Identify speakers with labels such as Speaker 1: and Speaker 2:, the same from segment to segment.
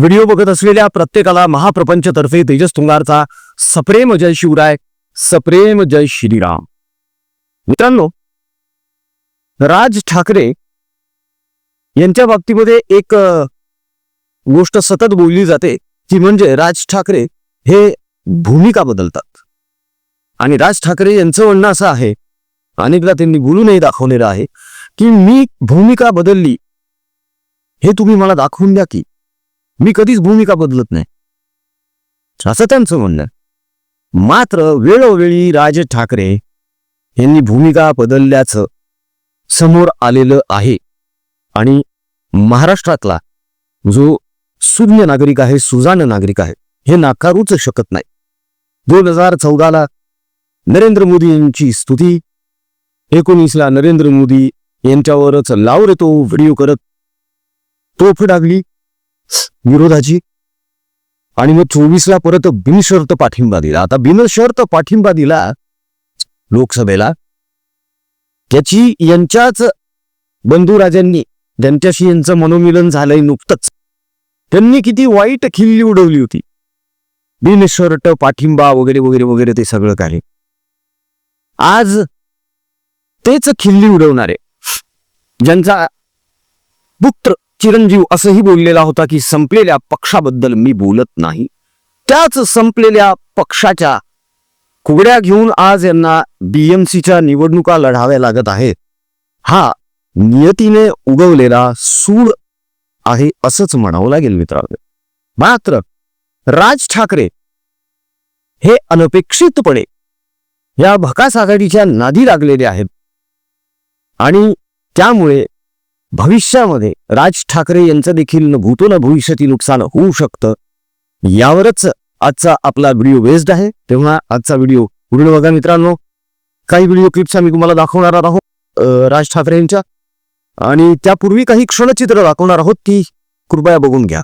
Speaker 1: Video बघत असलेल्या प्रत्येकाला महाप्रपंचतर्फे तेजस तुंगारचा सप्रेम जय शिवराय सप्रेम जय श्रीराम. मित्रांनो राज ठाकरे यांच्या बाबतीमध्ये एक गोष्ट सतत बोलली जाते ती म्हणजे राज ठाकरे हे भूमिका बदलतात. आणि राज ठाकरे यांचं म्हणणं असं आहे अनेकदा त्यांनी बोलूनही दाखवलेलं आहे की मी भूमिका बदलली हे तुम्ही मला दाखवून द्या की मी कधीच भूमिका बदलत नाही. असं त्यांचं म्हणणं. मात्र वेळोवेळी राज ठाकरे यांनी भूमिका बदलल्याचं समोर आलेलं आहे. आणि महाराष्ट्रातला जो सुज्ञ नागरिक आहे सुजाण नागरिक आहे हे नाकारूच शकत नाही. दोन हजार चौदाला नरेंद्र मोदी यांची स्तुती एकोणीसला नरेंद्र मोदी यांच्यावरच लाव रे तो व्हिडिओ करत तोफ डागली. विरोधाची. आणि मग चोवीसला परत बिनशर्त पाठिंबा दिला आता बिनशर्त पाठिंबा दिला लोकसभेला त्याची यांच्याच बंधुराजांनी ज्यांच्याशी यांचं मनोमिलन झालंय नुकतंच. त्यांनी किती वाईट खिल्ली उडवली होती. बिनशर्त पाठिंबा वगैरे वगैरे वगैरे ते सगळं काही. आज तेच खिल्ली उडवणारे. ज्यांचा पुत्र चिरंजीव असंही बोललेला होता की संपलेल्या पक्षाबद्दल मी बोलत नाही. त्याच संपलेल्या पक्षाच्या कुगड्या घेऊन आज यांना बीएमसीच्या निवडणुका लढाव्या लागत आहेत. हा नियतीने उगवलेला सूड आहे असंच म्हणावं लागेल मित्रांनो. मात्र राज ठाकरे हे अनपेक्षितपणे या भकास आघाडीच्या नादी लागलेले आहेत. आणि त्यामुळे भविष्यामध्ये राज ठाकरे यांचं देखील न भूतो भविष्यातील नुकसान होऊ शकतं यावरच आजचा आपला व्हिडिओ बेस्ड आहे. तेव्हा आजचा व्हिडिओ पूर्ण बघा मित्रांनो. काही व्हिडिओ क्लिप्स आम्ही तुम्हाला दाखवणार आहोत राज ठाकरे यांच्या. आणि त्यापूर्वी काही क्षणचित्र दाखवणार आहोत ती कृपया बघून घ्या.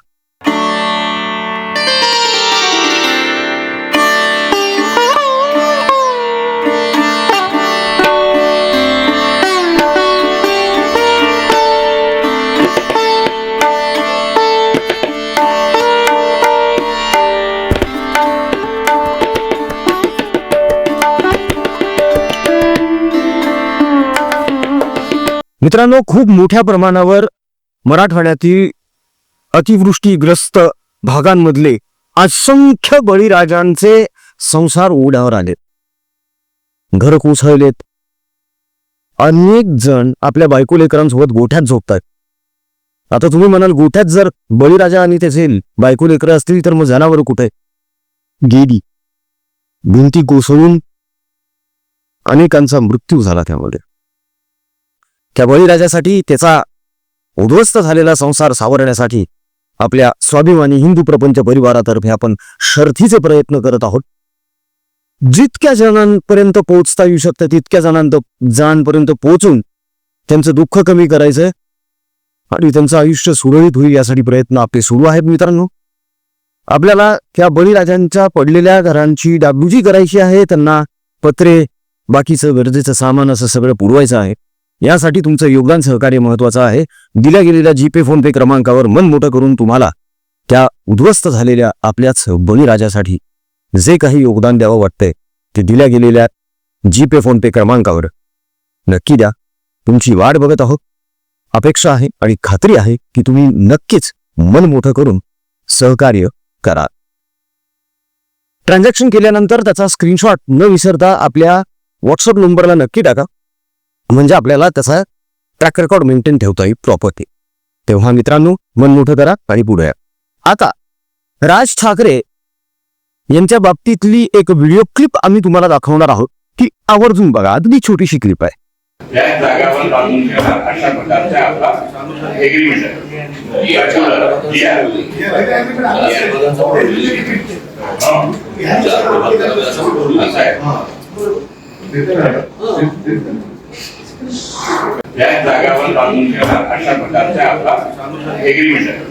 Speaker 1: मित्रांनो खूप मोठ्या प्रमाणावर मराठवाड्यातील अतिवृष्टीग्रस्त भागांमधले असंख्य बळीराजांचे संसार ओढावर आलेत. घर कोसळलेत. अनेक जण आपल्या बायको लेकरांसोबत गोठ्यात झोपतात आता तुम्ही म्हणाल गोठ्यात जर बळीराजा आणि त्याचे बायको लेकरं असतील तर मग जनावर कुठे? गेली भिंती कोसळून अनेकांचा मृत्यू झाला त्यामध्ये. त्या बळीराजासाठी त्याचा उद्ध्वस्त झालेला संसार सावरण्यासाठी आपल्या स्वाभिमानी हिंदू प्रपंच परिवारातर्फे आपण शर्थीचे प्रयत्न करत आहोत. जितक्या जणांपर्यंत पोहोचता येऊ शकतं तितक्या जणांत जणांपर्यंत पोहोचून त्यांचं दुःख कमी करायचंय आणि त्यांचं आयुष्य सुरळीत होईल यासाठी प्रयत्न आपले सुरू आहेत मित्रांनो. आपल्याला त्या बळीराजांच्या पडलेल्या घरांची डागडुजी करायची आहे त्यांना पत्रे बाकीचं गरजेचं सामान असं सगळं पुरवायचं आहे. यासाठी तुमचं योगदान सहकार्य महत्वाचं आहे. दिल्या गेलेल्या जीपे फोन पे क्रमांकावर मन मोठं करून तुम्हाला त्या उद्ध्वस्त झालेल्या आपल्याच बळीराजासाठी जे काही योगदान द्यावं वाटतंय ते दिल्या गेलेल्या जीपे फोन पे क्रमांकावर नक्की द्या. तुमची वाट बघत आहोत. अपेक्षा आहे आणि खात्री आहे की तुम्ही नक्कीच मन मोठं करून सहकार्य करा ट्रान्झॅक्शन केल्यानंतर त्याचा स्क्रीनशॉट न विसरता आपल्या व्हॉट्सअप नंबरला नक्की टाका. म्हणजे आपल्याला त्याचा ट्रॅक रेकॉर्ड मेंटेन ठेवता येईल प्रॉपर्टी तेव्हा मित्रांनो मन मोठं करा आणि पुढे या. आता राज ठाकरे यांच्या बाबतीतली एक व्हिडिओ क्लिप आम्ही तुम्हाला दाखवणार आहोत ती आवर्जून बघा. अगदी छोटीशी क्लिप आहे.
Speaker 2: अशा त्या जागावर बांधून ठेवा अशा प्रकारचा आपला एग्रीमेंट आहे.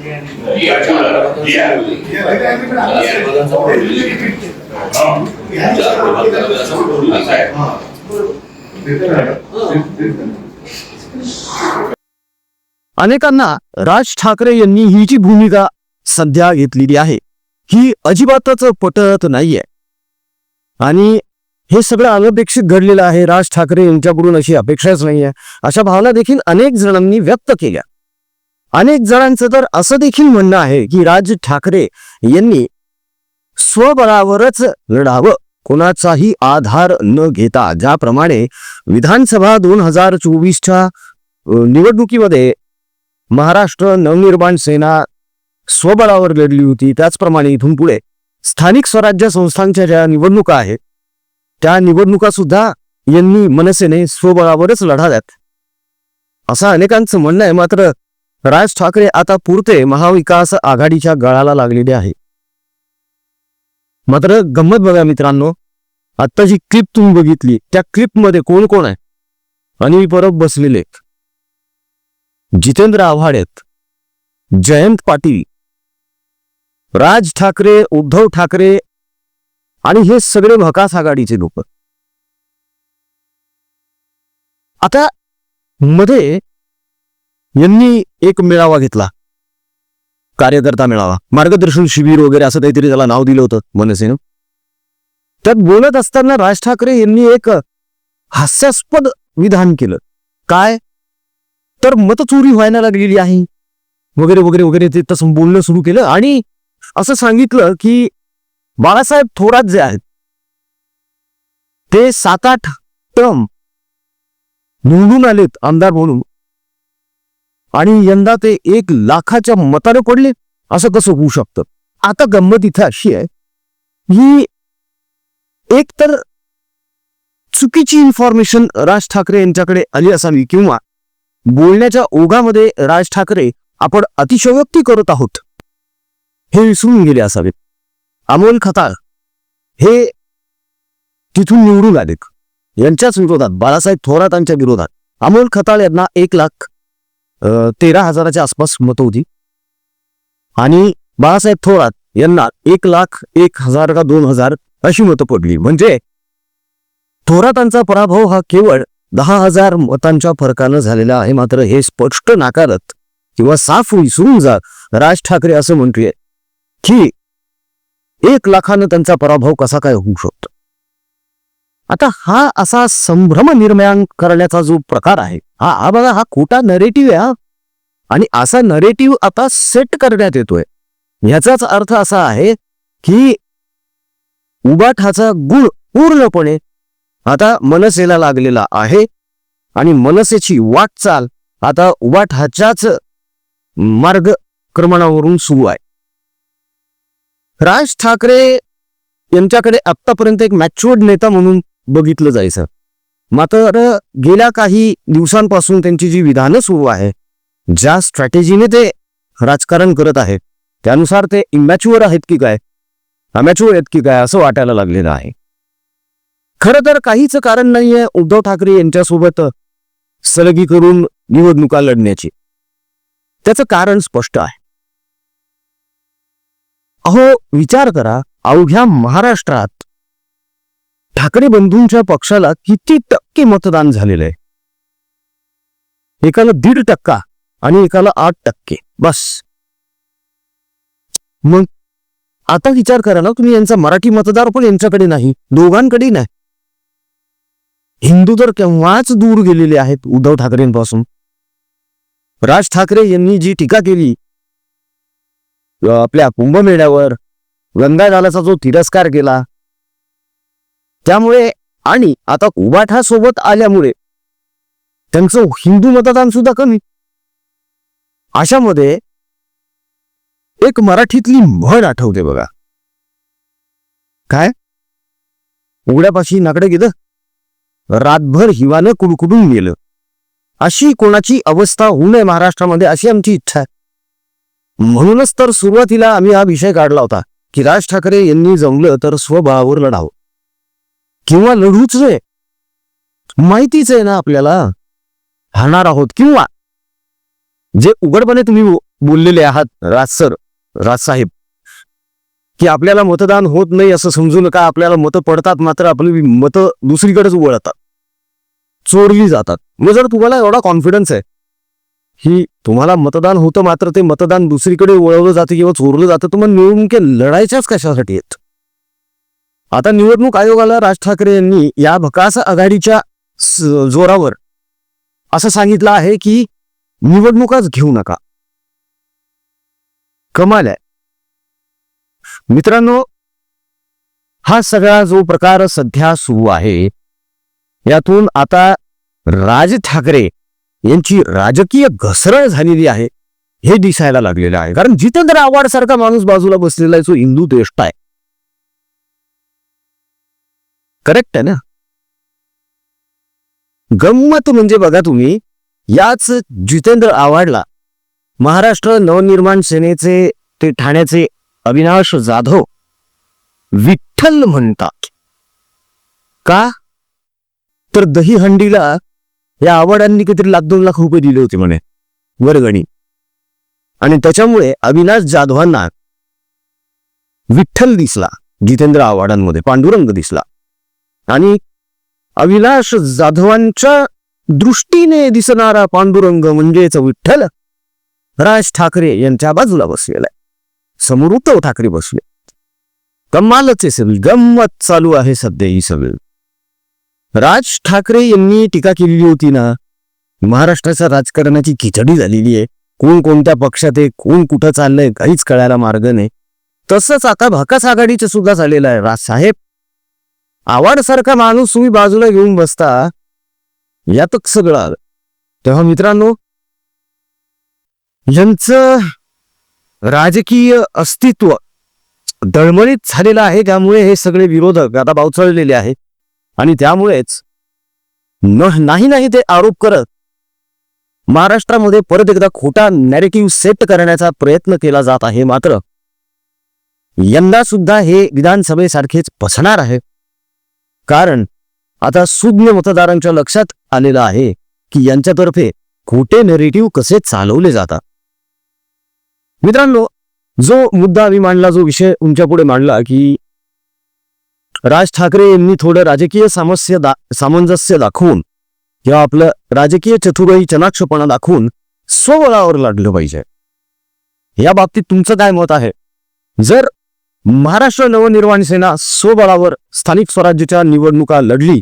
Speaker 1: अनेकांना राज ठाकरे यांनी ही जी भूमिका सध्या घेतलेली आहे ही अजिबातच पटत नाहीये. आणि हे सगळं अनपेक्षित घडलेलं आहे. राज ठाकरे यांच्याकडून अशी अपेक्षाच नाहीये. अशा भावना देखील अनेक जणांनी व्यक्त केल्या. अनेक जणांचं तर असं देखील म्हणणं आहे की राज ठाकरे यांनी स्वबळावरच लढावं. कोणाचाही आधार न घेता ज्याप्रमाणे विधानसभा दोन हजार चोवीसच्या निवडणुकीमध्ये महाराष्ट्र नवनिर्माण सेना स्वबळावर लढली होती. त्याचप्रमाणे इथून पुढे स्थानिक स्वराज्य संस्थांच्या ज्या निवडणुका आहेत त्या निवडणुका सुद्धा यांनी मनसेने स्वबळावरच लढाव्यात. असं अनेकांचं म्हणणं आहे मात्र राज ठाकरे आता पुरते महाविकास आघाडीच्या गळाला लागलेले आहे. मात्र गंमत बघा मित्रांनो आत्ता जी क्लिप तुम्ही बघितली त्या क्लिपमध्ये कोण कोण आहे? अनिल परब बसलेले जितेंद्र आव्हाड आहेत. जयंत पाटील. राज ठाकरे उद्धव ठाकरे आणि हे सगळे भकास आघाडीचे लोक. आता मध्ये यांनी एक मेळावा घेतला. कार्यकर्ता मेळावा. मार्गदर्शन शिबिर वगैरे असं काहीतरी त्याला नाव दिलं होतं मनसेनं. त्यात बोलत असताना राज ठाकरे यांनी एक हास्यास्पद विधान केलं. काय? तर मतचोरी व्हायला लागलेली आहे. वगैरे वगैरे वगैरे ते तसं बोलणं सुरू केलं आणि असं सांगितलं की बाळासाहेब थोरात जे आहेत ते सात आठ टर्म निवडून आलेत आमदार म्हणून. आणि यंदा ते एक लाखाच्या मताने पडले असं कसं होऊ शकतं? आता गंमत इथं अशी आहे ही एक तर चुकीची इन्फॉर्मेशन राज ठाकरे यांच्याकडे आली असावी किंवा बोलण्याच्या ओघामध्ये राज ठाकरे आपण अतिशयोक्ती करत आहोत हे विसरून गेले असावेत. अमोल खताळ हे तिथून निवडून आलेत. यांच्याच विरोधात बाळासाहेब थोरातांच्या विरोधात. अमोल खताळ यांना एक लाख तेरा हजाराच्या आसपास मतं होती. आणि बाळासाहेब थोरात यांना एक लाख एक हजार का दोन हजार अशी मतं पडली. म्हणजे थोरातांचा पराभव हा केवळ दहा हजार मतांच्या फरकानं झालेला आहे. मात्र हे स्पष्ट नाकारत किंवा साफ विसरून जा राज ठाकरे असं म्हणतोय की एक लाखानं त्यांचा पराभव कसा काय होऊ शकतो? आता हा असा संभ्रम निर्माण करण्याचा जो प्रकार आहे हा हा बघा हा खोटा नरेटिव्ह आहे आणि असा नरेटिव्ह आता सेट करण्यात येतोय. याचाच अर्थ असा आहे की उबाठाचा गुण पूर्णपणे आता मनसेला लागलेला आहे आणि मनसेची वाटचाल आता उबाठाच्याच मार्गक्रमणावरून सुरू आहे. राज ठाकरे यांच्याकडे आत्तापर्यंत एक मॅच्युअर्ड नेता म्हणून बघितलं जायचं. मात्र गेल्या काही दिवसांपासून त्यांची जी विधानं सुरू आहे ज्या स्ट्रॅटेजीने ते राजकारण करत आहेत त्यानुसार ते इमॅच्युअर आहेत की काय? अमॅच्युअर आहेत की काय असं वाटायला लागलेलं आहे. खरं तर काहीच कारण नाहीये उद्धव ठाकरे यांच्यासोबत सलगी करून निवडणुका लढण्याची. त्याचं कारण स्पष्ट आहे. अहो विचार करा अवघ्या महाराष्ट्रात ठाकरे बंधूंच्या पक्षाला किती टक्के मतदान झालेलं आहे एकाला दीड टक्का आणि एकाला आठ टक्के बस. मग आता विचार करा ना तुम्ही यांचा मराठी मतदार पण यांच्याकडे नाही दोघांकडे नाही. हिंदू तर केव्हाच दूर गेलेले आहेत उद्धव ठाकरेंपासून. राज ठाकरे यांनी जी टीका केली आपल्या कुंभमेळ्यावर गंगाजालाचा जो तिरस्कार केला. त्यामुळे आणि आता उबाठा सोबत आल्यामुळे त्यांचं हिंदू मतदान सुद्धा कमी. अशामध्ये एक मराठीतली म्हण आठवते बघा. काय? उघड्यापाशी नाकडे गेलं. रातभर हिवानं कुडकुडून गेलं. अशी कोणाची अवस्था होऊ नये महाराष्ट्रामध्ये अशी आमची इच्छा आहे. म्हणूनच तर सुरुवातीला आम्ही हा विषय काढला होता की राज ठाकरे यांनी जमलं तर स्वबळावर लढावं. किंवा लढूच आहे माहितीच आहे ना आपल्याला. हाणार आहोत किंवा. जे उघडपणे तुम्ही बोललेले आहात राज सर राजसाहेब की आपल्याला मतदान होत नाही असं समजू नका आपल्याला मतं पडतात मात्र आपली मतं दुसरीकडेच वळतात. चोरली जातात. मग जर तुम्हाला एवढा कॉन्फिडन्स आहे ही तुम्हाला मतदान होतं मात्र ते मतदान दुसरीकडे वळवलं जातं किंवा चोरलं जातं तुम्हाला निवडणुकी लढायच्याच कशासाठी आहेत? आता निवडणूक आयोगाला राज ठाकरे यांनी या भकास आघाडीच्या जोरावर असं सांगितलं आहे की निवडणुकाच घेऊ नका. कमाल आहे. मित्रांनो हा सगळा जो प्रकार सध्या सुरू आहे यातून आता राज ठाकरे यांची राजकीय घसरण झालेली आहे हे दिसायला लागलेलं आहे. कारण जितेंद्र आव्हाड सारखा माणूस बाजूला बसलेला आहे जो हिंदू देष्ट आहे. करेक्ट आहे ना? गंमत म्हणजे बघा तुम्ही याच जितेंद्र आव्हाडला महाराष्ट्र नवनिर्माण सेनेचे ते ठाण्याचे अविनाश जाधव विठ्ठल म्हणतात. का? तर दहीहंडीला या आव्हाडांनी काहीतरी लाख दोन लाख रुपये दिले होते म्हणे. वर्गणी. आणि त्याच्यामुळे अविनाश जाधवांना विठ्ठल दिसला जितेंद्र आव्हाडांमध्ये पांडुरंग दिसला. आणि अविनाश जाधवांच्या दृष्टीने दिसणारा पांडुरंग म्हणजेच विठ्ठल राज ठाकरे यांच्या बाजूला बसलेला आहे. समोर उद्धव ठाकरे बसले. कमालच आहे सगळी गंमत चालू आहे सध्या ही सगळी. राज ठाकरे यांनी टीका केलेली होती ना? महाराष्ट्राच्या राजकारणाची खिचडी झालेली आहे. कोण कोणत्या पक्षात आहे कोण कुठं चाललंय काहीच कळायला मार्ग नाही. तसंच आता भकास आघाडीचं सुद्धा झालेलं आहे. राज साहेब आवाडसारखा माणूस तुम्ही बाजूला घेऊन बसता यातच सगळं आलं. तेव्हा मित्रांनो यांचं राजकीय अस्तित्व दळमळीत झालेलं आहे. त्यामुळे हे सगळे विरोधक आता बावचळलेले आहेत. आणि त्यामुळेच न नाही नाही ते आरोप करत महाराष्ट्रामध्ये परत एकदा खोटा नॅरेटिव्ह सेट करण्याचा प्रयत्न केला जात आहे मात्र यंदा सुद्धा हे विधानसभेसारखेच फसणार आहे. कारण आता सुज्ञ मतदारांच्या लक्षात आलेलं आहे की यांच्यातर्फे खोटे नेरेटिव्ह कसे चालवले जातात. मित्रांनो जो मुद्दा आम्ही मांडला जो विषय तुमच्यापुढे मांडला की राज ठाकरे यांनी थोडं राजकीय सामस्य दा सामंजस्य दाखवून किंवा आपलं राजकीय चतुराई चनाक्षपणा दाखवून स्वबळावर लढलं पाहिजे. या बाबतीत तुमचं काय मत आहे? जर महाराष्ट्र नवनिर्माण सेना स्वबळावर स्थानिक स्वराज्याच्या निवडणुका लढली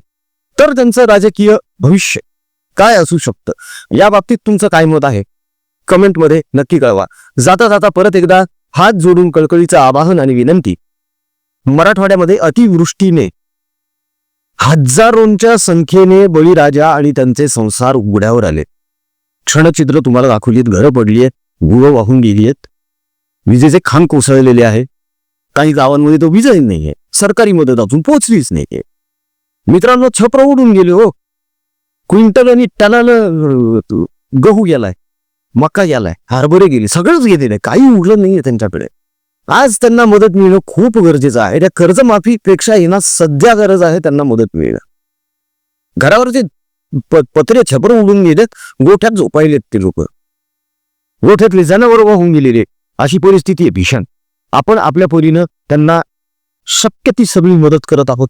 Speaker 1: तर त्यांचं राजकीय भविष्य काय असू शकतं? या बाबतीत तुमचं काय मत आहे? कमेंटमध्ये नक्की कळवा. जाता जाता परत एकदा हात जोडून कळकळीचं आवाहन आणि विनंती मराठवाड्यामध्ये अतिवृष्टीने हजारोंच्या संख्येने बळीराजा आणि त्यांचे संसार उघड्यावर आले. क्षणचित्र तुम्हाला दाखवलीत घरं पडली आहेत वाहून गेली आहेत विजेचे खांब कोसळलेले आहे. काही गावांमध्ये तो विजय नाहीये. सरकारी मदत अजून पोहोचलीच नाहीये. मित्रांनो छप्र उडून गेले हो. क्विंटल आणि टनानं गहू गेलाय मका गेलाय हरभरे गेले सगळंच गेलेलं काही उरलं नाहीये त्यांच्याकडे. आज त्यांना मदत मिळणं खूप गरजेचं आहे. त्या कर्जमाफीपेक्षा यांना सध्या गरज आहे त्यांना मदत मिळणं. घरावरचे प- पत्रे छपर उडून गेलेत गोठ्यात झोपायलेत ते लोक. गोठ्यातले जनावर वाहून गेलेले अशी परिस्थिती आहे भीषण. आपण आपल्या परीनं त्यांना शक्य ती सगळी मदत करत आहोत.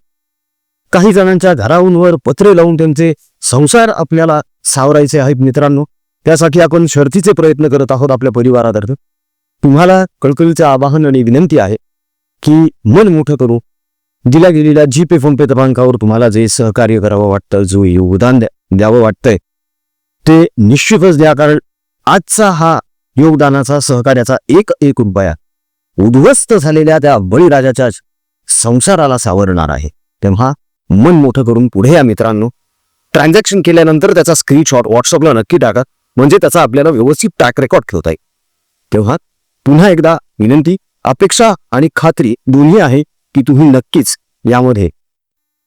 Speaker 1: काही जणांच्या घराहूनवर पत्रे लावून त्यांचे संसार आपल्याला सावरायचे आहेत मित्रांनो. त्यासाठी आपण शर्थीचे प्रयत्न करत आहोत आपल्या परिवारातर्फे. तुम्हाला कळकळीचं आवाहन आणि विनंती आहे की मन मोठं करू. दिल्या गेलेल्या जी पे फोन पे क्रमांकावर तुम्हाला जे सहकार्य करावं वाटतं जो योगदान द्या- द्यावं वाटतंय ते निश्चितच द्या. कारण आजचा हा योगदानाचा सहकार्याचा एक एक रुपया उद्ध्वस्त झालेल्या त्या बळीराजाच्या संसाराला सावरणार आहे. तेव्हा मन मोठं करून पुढे या मित्रांनो. ट्रान्झॅक्शन केल्यानंतर त्याचा स्क्रीनशॉट व्हॉट्सअपला नक्की टाका. म्हणजे त्याचा आपल्याला व्यवस्थित ट्रॅक रेकॉर्ड ठेवता येईल. तेव्हा पुन्हा एकदा विनंती अपेक्षा आणि खात्री दोन्ही आहे की तुम्ही नक्कीच यामध्ये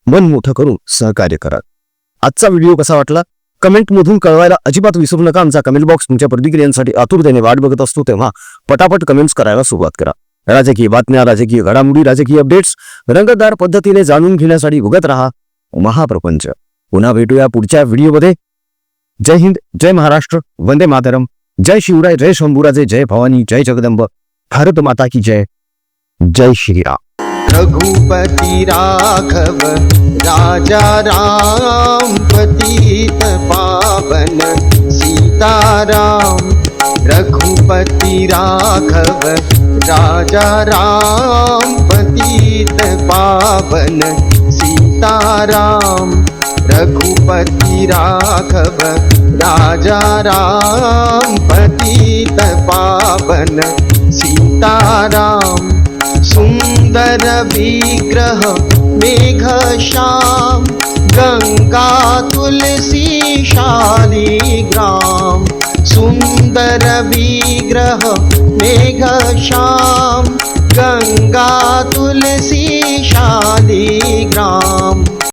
Speaker 1: मन मोठं करून सहकार्य करा आजचा व्हिडिओ कसा वाटला? कमेंटमधून कळवायला अजिबात विसरू नका. आमचा कमेंट बॉक्स तुमच्या प्रतिक्रियांसाठी आतुरतेने वाट बघत असतो तेव्हा पटापट कमेंट्स करायला सुरुवात करा. राजकीय बातम्या राजकीय घडामोडी राजकीय अपडेट्स रंगतदार पद्धतीने जाणून घेण्यासाठी बघत राहा महाप्रपंच. पुन्हा भेटूया पुढच्या व्हिडिओमध्ये. जय हिंद जय महाराष्ट्र वंदे मातरम. जय शिवराय जय शंभूराजे जय भवानी जय जगदंब भारत माता की जय। जय श्रीराम रघुपति राघव राजा राम पतित पावन सीताराम। रघुपति राघव राजा राम पतित पावन सीताराम। रघुपति राघव राजा राम पतित पावन सीताराम सुन्दर विग्रह मेघ श्याम गङ्गा तुलसी शालिग्राम सुन्दर विग्रह मेघ श्याम गङ्गा तुलसी शालिग्राम